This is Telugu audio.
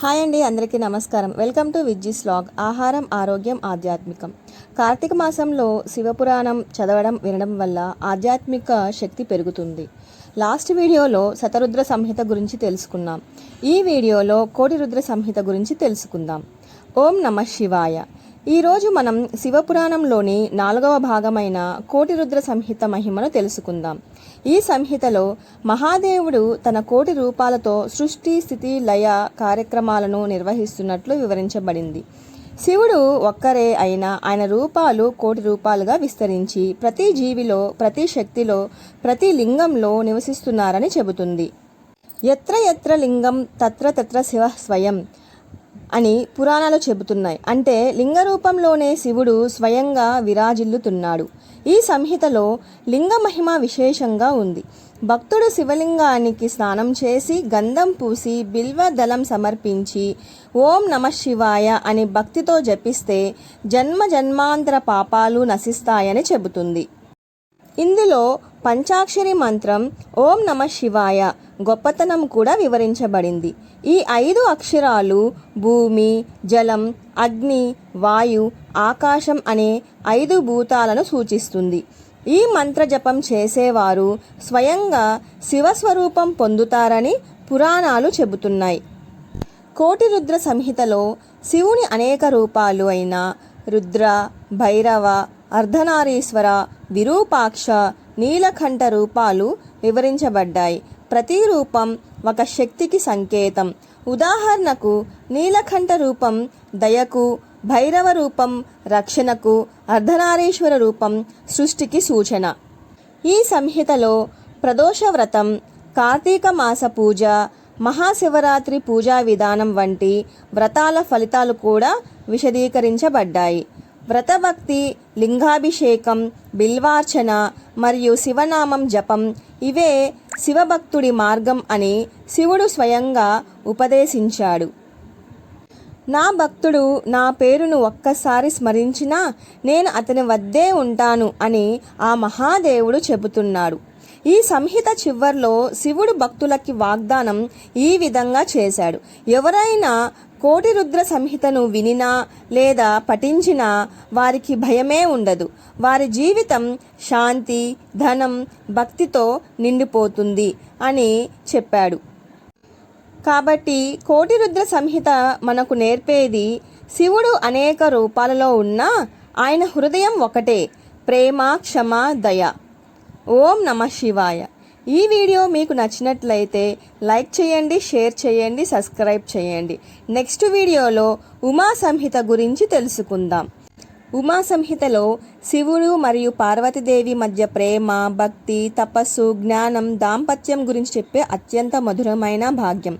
హాయ్ అండి అందరికీ నమస్కారం. వెల్కమ్ టు విజ్జీస్ లాగ్ ఆహారం ఆరోగ్యం ఆధ్యాత్మికం. కార్తీక మాసంలో శివపురాణం చదవడం వినడం వల్ల ఆధ్యాత్మిక శక్తి పెరుగుతుంది. లాస్ట్ వీడియోలో శతరుద్ర సంహిత గురించి తెలుసుకున్నాం. ఈ వీడియోలో కోటి రుద్ర సంహిత గురించి తెలుసుకుందాం. ఓం నమ శివాయ. ఈరోజు మనం శివపురాణంలోని నాలుగవ భాగమైన కోటిరుద్ర సంహిత మహిమను తెలుసుకుందాం. ఈ సంహితలో మహాదేవుడు తన కోటి రూపాలతో సృష్టి స్థితి లయ కార్యక్రమాలను నిర్వహిస్తున్నట్లు వివరించబడింది. శివుడు ఒక్కరే అయినా ఆయన రూపాలు కోటి రూపాలుగా విస్తరించి ప్రతి జీవిలో ప్రతి శక్తిలో ప్రతి లింగంలో నివసిస్తున్నారని చెబుతుంది. ఎత్ర ఎత్ర లింగం తత్ర తత్ర శివ స్వయం. అని పురాణాలు చెబుతున్నాయి. అంటే లింగ రూపంలోనే శివుడు స్వయంగా విరాజిల్లుతున్నాడు. ఈ సంహితలో లింగ మహిమ విశేషంగా ఉంది. భక్తుడు శివలింగానికి స్నానం చేసి గంధం పూసి బిల్వ దళం సమర్పించి ఓం నమ శివాయ అని భక్తితో జపిస్తే జన్మ జన్మాంతర పాపాలు నశిస్తాయని చెబుతుంది. ఇందులో పంచాక్షరి మంత్రం ఓం నమ శివాయ గొప్పతనం కూడా వివరించబడింది. ఈ ఐదు అక్షరాలు భూమి జలం అగ్ని వాయు ఆకాశం అనే ఐదు భూతాలను సూచిస్తుంది. ఈ మంత్ర జపం చేసేవారు స్వయంగా శివస్వరూపం పొందుతారని పురాణాలు చెబుతున్నాయి. కోటి రుద్ర సంహితలో శివుని అనేక రూపాలు అయిన రుద్ర భైరవ అర్ధనారీశ్వర విరూపాక్ష నీలకంఠ రూపాలు వివరించబడ్డాయి. ప్రతి రూపం ఒక శక్తికి సంకేతం. ఉదాహరణకు నీలకంఠ రూపం దయకు భైరవ రూపం రక్షణకు అర్ధనారీశ్వర రూపం సృష్టికి సూచన. ఈ సంహితలో ప్రదోష వ్రతం కార్తీక మాస పూజ మహాశివరాత్రి పూజా విధానం వంటి వ్రతాల ఫలితాలు కూడా విశదీకరించబడ్డాయి. వ్రతభక్తి లింగాభిషేకం బిల్వార్చన మరియు శివనామం జపం ఇవే శివభక్తుడి మార్గం అని శివుడు స్వయంగా ఉపదేశించాడు. నా భక్తుడు నా పేరును ఒక్కసారి స్మరించినా నేను అతని వద్దే ఉంటాను అని ఆ మహాదేవుడు చెబుతున్నాడు. ఈ సంహిత చివర్లో శివుడు భక్తులకి వాగ్దానం ఈ విధంగా చేశాడు. ఎవరైనా కోటి రుద్ర సంహితను వినినా లేదా పఠించినా వారికి భయమే ఉండదు. వారి జీవితం శాంతి ధనం భక్తితో నిండిపోతుంది అని చెప్పాడు. కాబట్టి కోటి రుద్ర సంహిత మనకు నేర్పేది శివుడు అనేక రూపాలలో ఉన్నా ఆయన హృదయం ఒకటే. ప్రేమ క్షమ దయ. ఓం నమ శివాయ. ఈ వీడియో మీకు నచ్చినట్లయితే లైక్ చేయండి షేర్ చేయండి సబ్స్క్రైబ్ చేయండి. నెక్స్ట్ వీడియోలో ఉమా సంహిత గురించి తెలుసుకుందాం. ఉమా సంహితలో శివుడు మరియు పార్వతీదేవి మధ్య ప్రేమ భక్తి తపస్సు జ్ఞానం దాంపత్యం గురించి చెప్పే అత్యంత మధురమైన భాగ్యం.